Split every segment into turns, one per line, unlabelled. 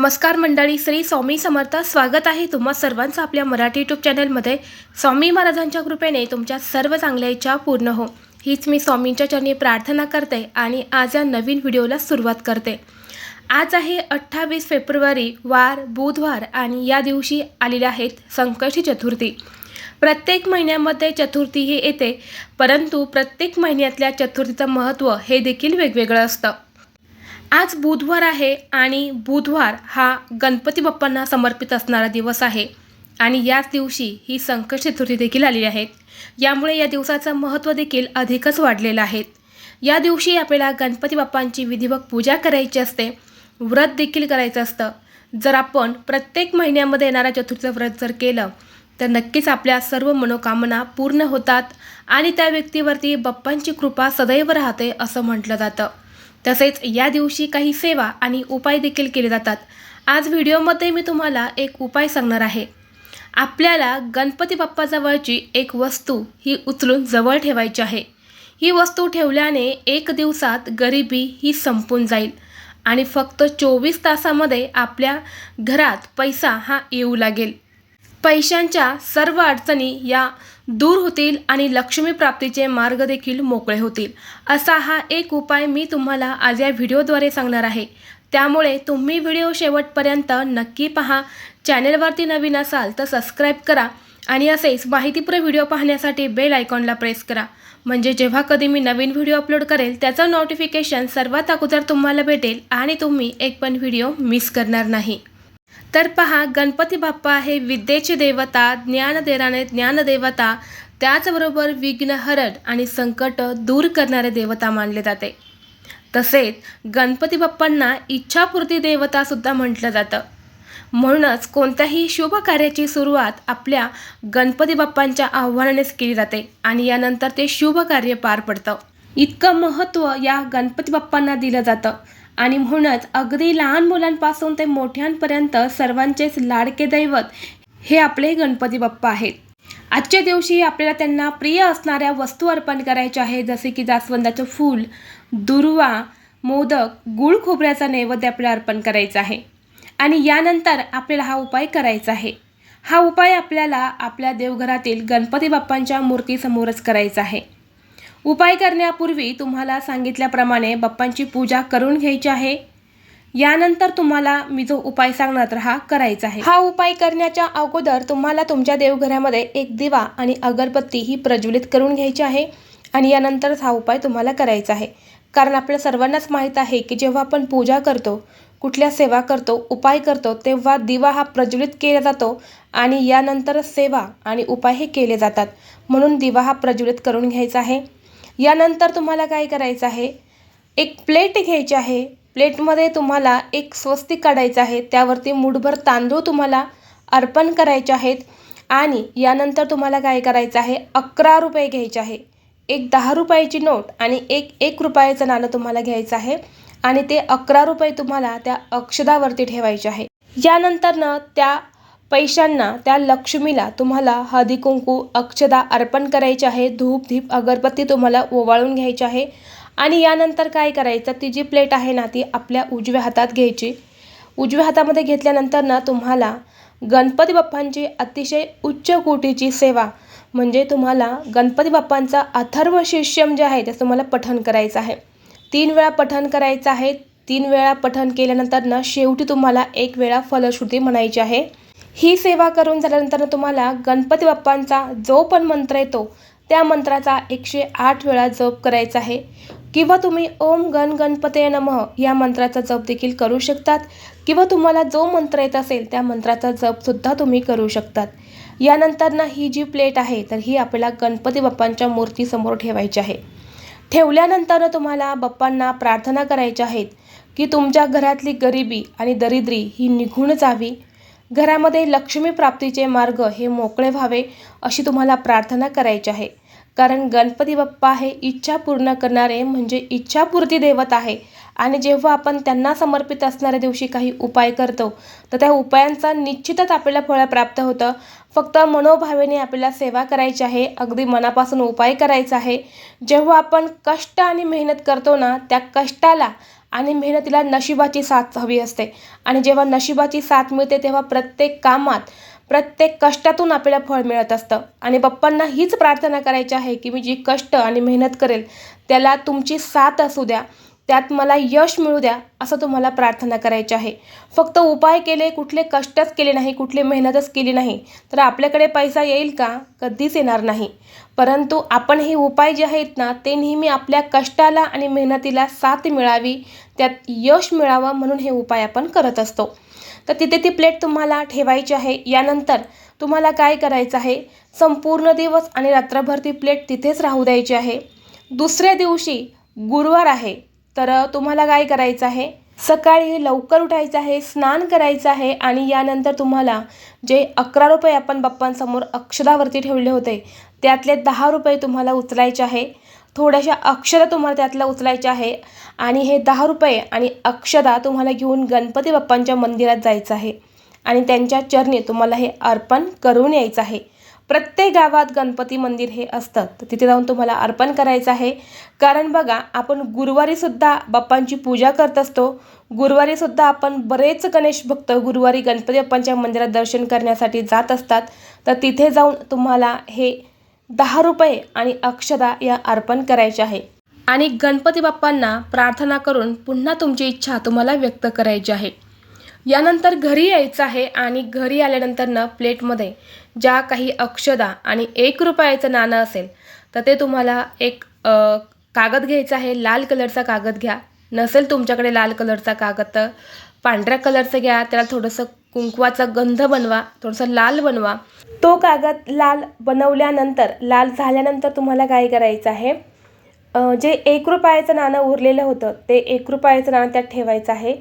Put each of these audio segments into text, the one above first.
नमस्कार मंडळी श्री स्वामी समर्थ स्वागत आहे तुम्हा सर्वांचं आपल्या मराठी यूट्यूब चॅनलमध्ये स्वामी महाराजांच्या कृपेने तुमच्या सर्व चांगल्या इच्छा पूर्ण हो. हीच मी स्वामींच्या चरणी प्रार्थना करते आणि आज या नवीन व्हिडिओला सुरुवात करते. आज आहे अठ्ठावीस फेब्रुवारी वार बुधवार आणि या दिवशी आलेले आहेत संकष्टी चतुर्थी. प्रत्येक महिन्यामध्ये चतुर्थी हे येते परंतु प्रत्येक महिन्यातल्या चतुर्थीचं महत्त्व हे देखील वेगवेगळं असतं. आज बुधवार आहे आणि बुधवार हा गणपती बाप्पांना समर्पित असणारा दिवस आहे. आणि याच दिवशी ही संकट चतुर्थी देखील आलेली आहे यामुळे या दिवसाचं महत्त्व देखील अधिकच वाढलेलं आहे. या दिवशी आपल्याला गणपती बाप्पांची विधिवत पूजा करायची असते. व्रत देखील करायचं असतं. जर आपण प्रत्येक महिन्यामध्ये येणाऱ्या चतुर्थीचं व्रत जर केलं तर नक्कीच आपल्या सर्व मनोकामना पूर्ण होतात आणि त्या व्यक्तीवरती बाप्पांची कृपा सदैव राहते असं म्हटलं जातं. तसेच या दिवशी काही सेवा आणि उपाय देखील केले जातात. आज व्हिडिओमध्ये मी तुम्हाला एक उपाय सांगणार आहे. आपल्याला गणपती बाप्पाजवळची एक वस्तू ही उचलून जवळ ठेवायची आहे. ही वस्तू ठेवल्याने एक दिवसात गरिबी ही संपून जाईल आणि फक्त चोवीस तासामध्ये आपल्या घरात पैसा हा येऊ लागेल. पैशांच्या सर्व अडचणी या दूर होतील आणि लक्ष्मी प्राप्तीचे मार्ग देखील मोकळे होतील. असा हा एक उपाय मी तुम्हाला आज या व्हिडिओद्वारे सांगणार आहे. त्यामुळे तुम्ही व्हिडिओ शेवटपर्यंत नक्की पहा. चॅनेलवरती नवीन असाल तर सबस्क्राईब करा आणि असेच माहितीपूर्ण व्हिडिओ पाहण्यासाठी बेल आयकॉनला प्रेस करा. म्हणजे जेव्हा कधी मी नवीन व्हिडिओ अपलोड करेल त्याचं नोटिफिकेशन सर्वात अगोदर तुम्हाला भेटेल आणि तुम्ही एक पण व्हिडिओ मिस करणार नाही. तर पहा गणपती बाप्पा हे विद्येची देवता ज्ञानदेराने ज्ञानदेवता त्याचबरोबर विघ्नहरण आणि संकट दूर करणारे देवता मानले जाते. तसेच गणपती बाप्पांना इच्छापूर्ती देवतासुद्धा म्हटलं जातं. म्हणूनच कोणत्याही शुभ कार्याची सुरुवात आपल्या गणपती बाप्पांच्या आव्हानानेच केली जाते आणि यानंतर ते शुभ कार्य पार पडतं. इतकं महत्त्व या गणपती बाप्पांना दिलं जातं. आणि म्हणूनच अगदी लहान मुलांपासून ते मोठ्यांपर्यंत सर्वांचेच लाडके दैवत हे आपले गणपती बाप्पा आहेत. आजच्या दिवशी आपल्याला त्यांना प्रिय असणाऱ्या वस्तू अर्पण करायच्या आहे जसे की जास्वंदाचं फूल दुर्वा मोदक गुळ खोबऱ्याचा नैवेद्य आपल्याला अर्पण करायचा आहे. आणि यानंतर आपल्याला हा उपाय करायचा आहे. हा उपाय आपल्याला आपल्या देवघरातील गणपती बाप्पांच्या मूर्तीसमोरच करायचा आहे. उपाय करण्यापूर्वी तुम्हाला सांगितल्याप्रमाणे बाप्पांची पूजा करून घ्यायची आहे. यानंतर तुम्हाला मी जो उपाय सांगणार तर हा करायचा आहे. हा उपाय करण्याच्या अगोदर तुम्हाला तुमच्या देवघरामध्ये एक दिवा आणि अगरबत्ती ही प्रज्वलित करून घ्यायची आहे आणि यानंतरच हा उपाय तुम्हाला करायचा आहे. कारण आपल्या सर्वांनाच माहीत आहे की जेव्हा आपण पूजा करतो कुठल्या सेवा करतो उपाय करतो तेव्हा दिवा हा प्रज्वलित केला जातो आणि यानंतरच सेवा आणि उपाय हे केले जातात. म्हणून दिवा हा प्रज्वलित करून घ्यायचा आहे. यानंतर तुम्हाला काय करायचं आहे? एक प्लेट घ्यायची आहे. प्लेटमध्ये तुम्हाला एक स्वस्तिक काढायचं आहे. त्यावरती मुठभर तांदूळ तुम्हाला अर्पण करायचे आहेत. आणि यानंतर तुम्हाला काय करायचं आहे? अकरा रुपये घ्यायचे आहे. एक दहा रुपयाची नोट आणि एक एक रुपयाचं नाणं तुम्हाला घ्यायचं आहे. आणि ते अकरा रुपये तुम्हाला त्या अक्षदावरती ठेवायचे आहे. यानंतरनं त्या पैशांना त्या लक्ष्मीला तुम्हाला हळदी कुंकू अक्षदा अर्पण करायचे आहे धूप धीप अगरबत्ती तुम्हाला ओवाळून घ्यायची आहे. आणि यानंतर काय करायचं? ती जी प्लेट आहे ना ती आपल्या उजव्या हातात घ्यायची. उजव्या हातामध्ये घेतल्यानंतर ना तुम्हाला गणपती बाप्पांची अतिशय उच्च कोटीची सेवा म्हणजे तुम्हाला गणपती बाप्पांचा अथर्व शिष्यम जे आहे त्याचं तुम्हाला पठण करायचं आहे. तीन वेळा पठण करायचं आहे. तीन वेळा पठण केल्यानंतर ना शेवटी तुम्हाला एक वेळा फलश्रुती म्हणायची आहे. ही सेवा करून झाल्यानंतर तुम्हाला गणपती बाप्पांचा जो पण मंत्र येतो त्या मंत्राचा एकशे आठ वेळा जप करायचा आहे. किंवा तुम्ही ओम गण गणपते नमः या मंत्राचा जप देखील करू शकतात. किंवा तुम्हाला जो मंत्र येत असेल त्या मंत्राचा जपसुद्धा तुम्ही करू शकतात. यानंतर ना ही जी प्लेट आहे तर ही आपल्याला गणपती बाप्पांच्या मूर्तीसमोर ठेवायची आहे. ठेवल्यानंतर तुम्हाला बाप्पांना प्रार्थना करायच्या आहेत की तुमच्या घरातली गरिबी आणि दरिद्री ही निघून जावी. घरामध्ये लक्ष्मी प्राप्तीचे मार्ग हे मोकळे व्हावे अशी तुम्हाला प्रार्थना करायची आहे. कारण गणपती बाप्पा हे इच्छा पूर्ण करणारे म्हणजे इच्छापूर्ती देवत आहे. आणि जेव्हा आपण त्यांना समर्पित असणाऱ्या दिवशी काही उपाय करतो तर त्या उपायांचा निश्चितच आपल्याला फळ प्राप्त होतं. फक्त मनोभावेने आपल्याला सेवा करायची आहे अगदी मनापासून उपाय करायचा आहे. जेव्हा आपण कष्ट आणि मेहनत करतो ना त्या कष्टाला आणि मेहनतीला नशिबाची साथ हवी असते. आणि जेव्हा नशिबाची साथ मिळते तेव्हा प्रत्येक कामात प्रत्येक कष्टातून आपल्याला फळ मिळत असतं. आणि बाप्पांना हीच प्रार्थना करायची आहे की मी जी कष्ट आणि मेहनत करेल त्याला तुमची साथ असू द्या. त्यात मला यश मिळू द्या असं तुम्हाला प्रार्थना करायची आहे. फक्त उपाय केले कुठले कष्टच केले नाही कुठली मेहनतच केली नाही तर आपल्याकडे पैसा येईल का? कधीच येणार नाही. परंतु आपण हे उपाय जे आहेत ना ते नेहमी आपल्या कष्टाला आणि मेहनतीला साथ मिळावी त्यात यश मिळावं म्हणून हे उपाय आपण करत असतो. तर तिथे ती प्लेट तुम्हाला ठेवायची आहे. यानंतर तुम्हाला काय करायचं आहे? संपूर्ण दिवस आणि रात्रभर ती प्लेट तिथेच राहू द्यायची आहे. दुसऱ्या दिवशी गुरुवार आहे. तर तुम्हाला काय करायचं आहे? सकाळी लवकर उठायचं आहे स्नान करायचं आहे आणि यानंतर तुम्हाला जे अकरा रुपये आपण बाप्पांसमोर अक्षदावरती ठेवले होते त्यातले दहा रुपये तुम्हाला उचलायचे आहे. थोड्याशा अक्षदा तुम्हाला त्यातल्या उचलायच्या आहे. आणि हे दहा रुपये आणि अक्षदा तुम्हाला घेऊन गणपती बाप्पांच्या मंदिरात जायचं आहे. आणि त्यांच्या चरणी तुम्हाला हे अर्पण करून यायचं आहे. प्रत्येक गावात गणपती मंदिर हे असतं. तर तिथे जाऊन तुम्हाला अर्पण करायचं आहे. कारण बघा आपण गुरुवारीसुद्धा बाप्पांची पूजा करत असतो. गुरुवारीसुद्धा आपण बरेच गणेश भक्त गुरुवारी गणपती बाप्पांच्या मंदिरात दर्शन करण्यासाठी जात असतात. तर तिथे जाऊन तुम्हाला हे दहा रुपये आणि अक्षदा या अर्पण करायचे आहे. आणि गणपती बाप्पांना प्रार्थना करून पुन्हा तुमची इच्छा तुम्हाला व्यक्त करायची आहे. यानंतर घरी यायचं आहे आणि घरी आल्यानंतर ना प्लेटमध्ये ज्या काही अक्षदा आणि एक रुपयाचं नाणं असेल तर ते तुम्हाला एक कागद घ्यायचा आहे लाल कलरचा कागद घ्या. नसेल तुमच्याकडे लाल कलरचा कागद तर पांढऱ्या कलरचं घ्या त्याला थोडंसं कुंकवाचा गंध बनवा थोडासा लाल बनवा. तो कागद लाल बनवल्यानंतर लाल झाल्यानंतर तुम्हाला काय करायचं आहे? जे एक रुपयाचं नाणं उरलेलं होतं ते एक रुपयाचं नाणं त्यात ठेवायचं आहे.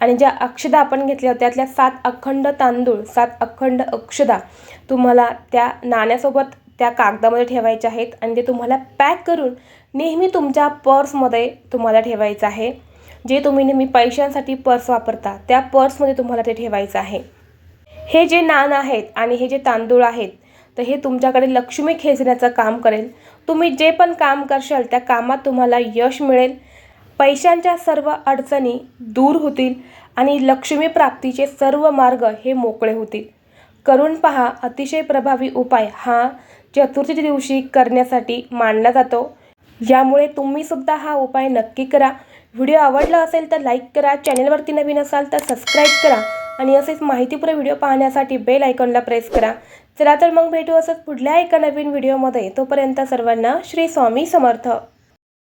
आणि ज्या अक्षदा आपण घेतल्या होत्या त्यातल्या सात अखंड तांदूळ सात अखंड अक्षदा तुम्हाला त्या नाण्यासोबत त्या कागदामध्ये ठेवायच्या आहेत. आणि ते तुम्हाला पॅक करून नेहमी तुमच्या पर्समध्ये तुम्हाला ठेवायचं आहे. जे तुम्ही नेहमी पैशांसाठी पर्स वापरता त्या पर्समध्ये तुम्हाला ते ठेवायचं आहे. हे जे नान आहेत आणि हे जे तांदूळ आहेत तर हे तुमच्याकडे लक्ष्मी खेचण्याचं काम करेल. तुम्ही जे पण काम करशाल त्या कामात तुम्हाला यश मिळेल. पैशांच्या सर्व अडचणी दूर होतील आणि लक्ष्मी प्राप्तीचे सर्व मार्ग हे मोकळे होतील. करून पहा अतिशय प्रभावी उपाय हा चतुर्थीच्या दिवशी करण्यासाठी मानला जातो. यामुळे तुम्ही सुद्धा हा उपाय नक्की करा. व्हिडिओ आवडला असेल तर लाईक करा चॅनलवरती नवीन असाल तर सबस्क्राईब करा आणि असेच माहितीपूर्ण व्हिडिओ पाहण्यासाठी बेल आयकॉनला प्रेस करा. चला तर मग भेटू असंच पुढल्या एका नवीन व्हिडिओमध्ये. तोपर्यंत सर्वांना श्री स्वामी समर्थ.